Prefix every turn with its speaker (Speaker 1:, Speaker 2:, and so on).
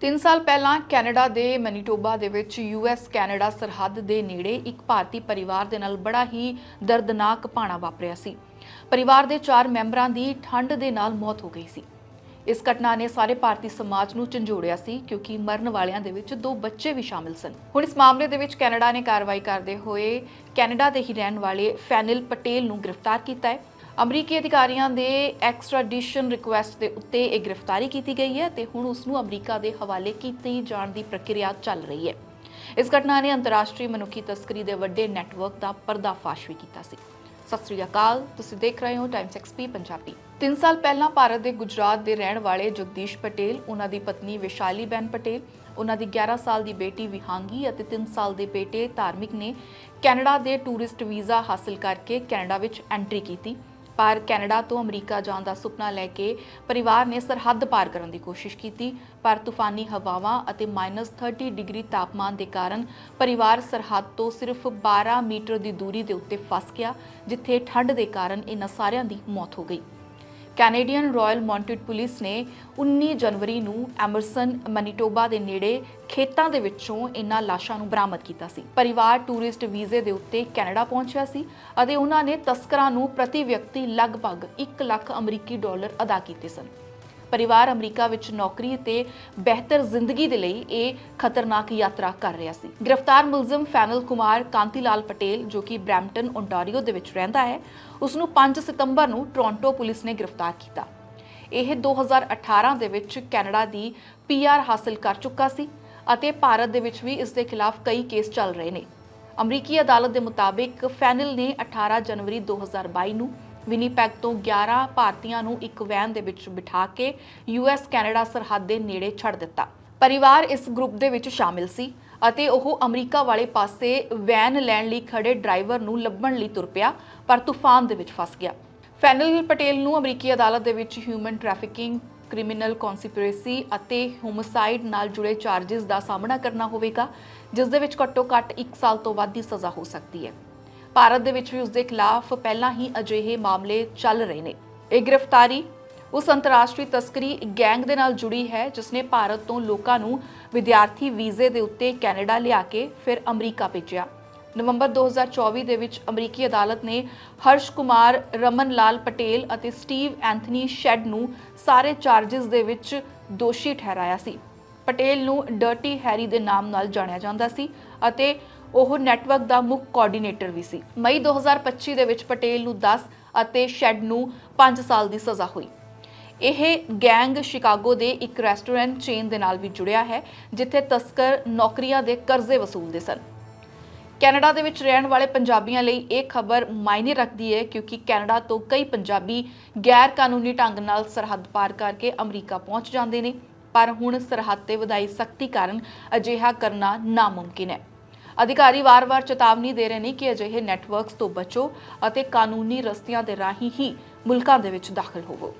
Speaker 1: 3 ਸਾਲ ਪਹਿਲਾਂ ਕੈਨੇਡਾ ਦੇ ਮਨੀਟੋਬਾ ਦੇ ਵਿੱਚ ਯੂਐਸ ਕੈਨੇਡਾ ਸਰਹੱਦ ਦੇ ਨੇੜੇ ਇੱਕ ਭਾਰਤੀ ਪਰਿਵਾਰ ਦੇ ਨਾਲ ਬੜਾ ਹੀ ਦਰਦਨਾਕ ਭਾਣਾ ਵਾਪਰਿਆ ਸੀ। ਪਰਿਵਾਰ ਦੇ 4 ਮੈਂਬਰਾਂ ਦੀ ਠੰਡ ਦੇ ਨਾਲ ਮੌਤ ਹੋ ਗਈ ਸੀ। ਇਸ ਘਟਨਾ ਨੇ ਸਾਰੇ ਭਾਰਤੀ ਸਮਾਜ ਨੂੰ ਝੰਜੋੜਿਆ ਸੀ ਕਿਉਂਕਿ ਮਰਨ ਵਾਲਿਆਂ ਦੇ ਵਿੱਚ ਦੋ ਬੱਚੇ ਵੀ ਸ਼ਾਮਿਲ ਸਨ। ਹੁਣ ਇਸ ਮਾਮਲੇ ਦੇ ਵਿੱਚ ਕੈਨੇਡਾ ਨੇ ਕਾਰਵਾਈ ਕਰਦੇ ਹੋਏ ਕੈਨੇਡਾ ਦੇ ਹੀ ਰਹਿਣ ਵਾਲੇ ਫੈਨਿਲ ਪਟੇਲ ਨੂੰ ਗ੍ਰਿਫਤਾਰ ਕੀਤਾ ਹੈ। ਅਮਰੀਕੀ ਅਧਿਕਾਰੀਆਂ ਦੇ ਐਕਸਟ੍ਰੈਡੀਸ਼ਨ ਰਿਕੁਐਸਟ ਦੇ ਉੱਤੇ ਇਹ ਗ੍ਰਿਫਤਾਰੀ ਕੀਤੀ ਗਈ ਹੈ ਤੇ ਹੁਣ ਉਸ ਨੂੰ ਅਮਰੀਕਾ ਦੇ ਹਵਾਲੇ ਕੀਤੀ ਜਾਣ ਦੀ ਪ੍ਰਕਿਰਿਆ ਚੱਲ ਰਹੀ ਹੈ। ਇਸ ਘਟਨਾ ਨੇ ਅੰਤਰਰਾਸ਼ਟਰੀ ਮਨੁੱਖੀ ਤਸਕਰੀ ਦੇ ਵੱਡੇ ਨੈਟਵਰਕ ਦਾ ਪਰਦਾਫਾਸ਼ ਵੀ ਕੀਤਾ ਸੀ। ਸਤਿ ਸ੍ਰੀ ਅਕਾਲ, ਤੁਸੀਂ ਦੇਖ ਰਹੇ ਹੋ ਟਾਈਮਸ ਐਕਸਪੀ ਪੰਜਾਬੀ। 3 ਸਾਲ ਪਹਿਲਾਂ ਭਾਰਤ ਦੇ ਗੁਜਰਾਤ ਦੇ ਰਹਿਣ ਵਾਲੇ ਜਗਦੀਸ਼ ਪਟੇਲ, ਉਹਨਾਂ ਦੀ ਪਤਨੀ ਵਿਸ਼ਾਲੀ ਬੈਨ ਪਟੇਲ, ਉਹਨਾਂ ਦੀ 11 ਸਾਲ ਦੀ ਬੇਟੀ ਵਿਹਾਂਗੀ ਅਤੇ 3 ਸਾਲ ਦੇ ਬੇਟੇ ਧਾਰਮਿਕ ਨੇ ਕੈਨੇਡਾ ਦੇ ਟੂਰਿਸਟ ਵੀਜ਼ਾ ਹਾਸਲ ਕਰਕੇ ਕੈਨੇਡਾ ਵਿੱਚ ਐਂਟਰੀ ਕੀਤੀ। ਪਰ ਕੈਨੇਡਾ ਤੋਂ ਅਮਰੀਕਾ ਜਾਣ ਦਾ ਸੁਪਨਾ ਲੈ ਕੇ ਪਰਿਵਾਰ ਨੇ ਸਰਹੱਦ ਪਾਰ ਕਰਨ ਦੀ ਕੋਸ਼ਿਸ਼ ਕੀਤੀ। ਪਰ ਤੂਫਾਨੀ ਹਵਾਵਾਂ ਅਤੇ -30 ਡਿਗਰੀ ਤਾਪਮਾਨ ਦੇ ਕਾਰਨ ਪਰਿਵਾਰ ਸਰਹੱਦ ਤੋਂ ਸਿਰਫ 12 ਮੀਟਰ ਦੀ ਦੂਰੀ ਦੇ ਉੱਤੇ ਫਸ ਗਿਆ, ਜਿੱਥੇ ਠੰਡ ਦੇ ਕਾਰਨ ਇਹਨਾਂ ਸਾਰਿਆਂ ਦੀ ਮੌਤ ਹੋ ਗਈ। ਕੈਨੇਡੀਅਨ ਰਾਇਲ ਮੌਂਟਡ ਪੁਲਿਸ ਨੇ 19 ਜਨਵਰੀ ਨੂੰ ਐਮਰਸਨ, ਮਨੀਟੋਬਾ ਦੇ ਨੇੜੇ ਖੇਤਾਂ ਦੇ ਵਿੱਚੋਂ ਇਹਨਾਂ ਲਾਸ਼ਾਂ ਨੂੰ ਬਰਾਮਦ ਕੀਤਾ ਸੀ। ਪਰਿਵਾਰ ਟੂਰਿਸਟ ਵੀਜ਼ੇ ਦੇ ਉੱਤੇ ਕੈਨੇਡਾ ਪਹੁੰਚਿਆ ਸੀ ਅਤੇ ਉਹਨਾਂ ਨੇ ਤਸਕਰਾਂ ਨੂੰ ਪ੍ਰਤੀ ਵਿਅਕਤੀ ਲਗਭਗ 1 ਲੱਖ ਅਮਰੀਕੀ ਡਾਲਰ ਅਦਾ ਕੀਤੇ ਸਨ। ਪਰਿਵਾਰ ਅਮਰੀਕਾ ਵਿੱਚ ਨੌਕਰੀ ਤੇ ਬਿਹਤਰ ਜ਼ਿੰਦਗੀ ਦੇ ਲਈ ਇਹ ਖਤਰਨਾਕ ਯਾਤਰਾ ਕਰ ਰਿਹਾ ਸੀ। ਗ੍ਰਿਫਤਾਰ ਮੁਲਜ਼ਮ ਫੈਨਲ ਕੁਮਾਰ ਕਾਂਤੀ ਲਾਲ ਪਟੇਲ, ਜੋ ਕਿ ਬ੍ਰੈਂਪਟਨ ਓਨਟਾਰੀਓ ਦੇ ਵਿੱਚ ਰਹਿੰਦਾ ਹੈ ਉਸ ਨੂੰ 5 ਸਤੰਬਰ ਨੂੰ ਟੋਰਾਂਟੋ ਪੁਲਿਸ ਨੇ ਗ੍ਰਿਫਤਾਰ ਕੀਤਾ। ਇਹ 2018 ਦੇ ਵਿੱਚ ਕੈਨੇਡਾ ਦੀ ਪੀਆਰ ਹਾਸਲ ਕਰ ਚੁੱਕਾ ਸੀ ਅਤੇ ਭਾਰਤ ਦੇ ਵਿੱਚ ਵੀ ਇਸ ਦੇ ਖਿਲਾਫ ਕਈ ਕੇਸ ਚੱਲ ਰਹੇ ਨੇ। ਅਮਰੀਕੀ ਅਦਾਲਤ ਦੇ ਮੁਤਾਬਿਕ ਫੈਨਲ ਨੇ 18 ਜਨਵਰੀ 2022 ਨੂੰ ਵਿਨੀਪੈਗ ਤੋਂ 11 ਭਾਰਤੀਆਂ ਨੂੰ ਇੱਕ ਵੈਨ ਦੇ ਵਿੱਚ ਬਿਠਾ ਕੇ ਯੂਐਸ ਕੈਨੇਡਾ ਸਰਹੱਦ ਦੇ ਨੇੜੇ ਛੱਡ ਦਿੱਤਾ। ਪਰਿਵਾਰ ਇਸ ਗਰੁੱਪ ਦੇ ਵਿੱਚ ਸ਼ਾਮਿਲ ਸੀ ਅਤੇ ਉਹ ਅਮਰੀਕਾ ਵਾਲੇ ਪਾਸੇ ਵੈਨ ਲੈਣ ਲਈ ਖੜੇ ਡਰਾਈਵਰ ਨੂੰ ਲੱਭਣ ਲਈ ਤੁਰ ਪਿਆ, ਪਰ ਤੂਫਾਨ ਦੇ ਵਿੱਚ ਫਸ ਗਿਆ। ਫੈਨਲ ਪਟੇਲ ਨੂੰ ਅਮਰੀਕੀ ਅਦਾਲਤ ਦੇ ਵਿੱਚ ਹਿਊਮਨ ਟ੍ਰੈਫਿਕਿੰਗ, ਕ੍ਰਿਮੀਨਲ ਕਨਸਪੀਰੇਸੀ ਅਤੇ ਹੋਮਿਸਾਈਡ ਨਾਲ ਜੁੜੇ ਚਾਰजेस ਦਾ ਸਾਹਮਣਾ ਕਰਨਾ ਹੋਵੇਗਾ, ਜਿਸ ਦੇ ਵਿੱਚ ਘੱਟੋ-ਘੱਟ 1 ਸਾਲ ਤੋਂ ਵੱਧ ਦੀ ਸਜ਼ਾ ਹੋ ਸਕਦੀ ਹੈ। ਭਾਰਤ ਦੇ ਵਿੱਚ ਵੀ ਉਸ ਦੇ ਖਿਲਾਫ ਪਹਿਲਾਂ ਹੀ ਅਜਿਹੇ ਮਾਮਲੇ ਚੱਲ ਰਹੇ ਨੇ। ਇਹ ਗ੍ਰਿਫਤਾਰੀ ਉਸ ਅੰਤਰਰਾਸ਼ਟਰੀ ਤਸਕਰੀ ਗੈਂਗ ਦੇ ਨਾਲ ਜੁੜੀ ਹੈ, ਜਿਸ ਨੇ ਭਾਰਤ ਤੋਂ ਲੋਕਾਂ ਨੂੰ ਵਿਦਿਆਰਥੀ ਵੀਜ਼ੇ ਦੇ ਉੱਤੇ ਕੈਨੇਡਾ ਲਿਆ ਕੇ ਫਿਰ ਅਮਰੀਕਾ ਭੇਜਿਆ। ਨਵੰਬਰ 2024 ਦੇ ਵਿੱਚ ਅਮਰੀਕੀ ਅਦਾਲਤ ਨੇ ਹਰਸ਼ ਕੁਮਾਰ, ਰਮਨ ਲਾਲ ਪਟੇਲ ਅਤੇ ਸਟੀਵ ਐਂਥਨੀ ਸ਼ੈਡ ਨੂੰ ਸਾਰੇ ਚਾਰजेस ਦੇ ਵਿੱਚ ਦੋਸ਼ੀ ਠਹਿਰਾਇਆ ਸੀ। ਪਟੇਲ ਨੂੰ ਡਰਟੀ ਹੈਰੀ ਦੇ ਨਾਮ ਨਾਲ ਜਾਣਿਆ ਜਾਂਦਾ ਸੀ ਅਤੇ ਉਹ ਨੈਟਵਰਕ ਦਾ ਮੁੱਖ ਕੋਆਰਡੀਨੇਟਰ ਵੀ ਸੀ। ਮਈ 2025 ਦੇ ਵਿੱਚ ਪਟੇਲ ਨੂੰ 10 ਅਤੇ ਸ਼ੈਡ ਨੂੰ 5 ਸਾਲ ਦੀ ਸਜ਼ਾ ਹੋਈ। ਇਹ ਗੈਂਗ ਸ਼ਿਕਾਗੋ ਦੇ ਇੱਕ ਰੈਸਟੋਰੈਂਟ ਚੇਨ ਦੇ ਨਾਲ ਵੀ ਜੁੜਿਆ ਹੈ, ਜਿੱਥੇ ਤਸਕਰ ਨੌਕਰੀਆਂ ਦੇ ਕਰਜ਼ੇ ਵਸੂਲਦੇ ਸਨ। ਕੈਨੇਡਾ ਦੇ ਵਿੱਚ ਰਹਿਣ ਵਾਲੇ ਪੰਜਾਬੀਆਂ ਲਈ ਇਹ ਖਬਰ ਮਾਇਨੇ ਰੱਖਦੀ ਹੈ, ਕਿਉਂਕਿ ਕੈਨੇਡਾ ਤੋਂ ਕਈ ਪੰਜਾਬੀ ਗੈਰ ਕਾਨੂੰਨੀ ਢੰਗ ਨਾਲ ਸਰਹੱਦ ਪਾਰ ਕਰਕੇ ਅਮਰੀਕਾ ਪਹੁੰਚ ਜਾਂਦੇ ਨੇ, ਪਰ ਹੁਣ ਸਰਹੱਦ ਤੇ ਵਧਾਈ ਸਖਤੀ ਕਾਰਨ ਅਜਿਹਾ ਕਰਨਾ ਨਾਮੁਮਕਿਨ ਹੈ। ਅਧਿਕਾਰੀ ਵਾਰ-ਵਾਰ ਚੇਤਾਵਨੀ ਦੇ ਰਹੇ ਨੇ ਕਿ ਅਜਿਹੇ ਨੈਟਵਰਕਸ ਤੋਂ ਬਚੋ ਅਤੇ ਕਾਨੂੰਨੀ ਰਸਤਿਆਂ ਦੇ ਰਾਹੀਂ ਹੀ ਮੁਲਕਾਂ ਦੇ ਵਿੱਚ ਦਾਖਲ ਹੋਵੋ।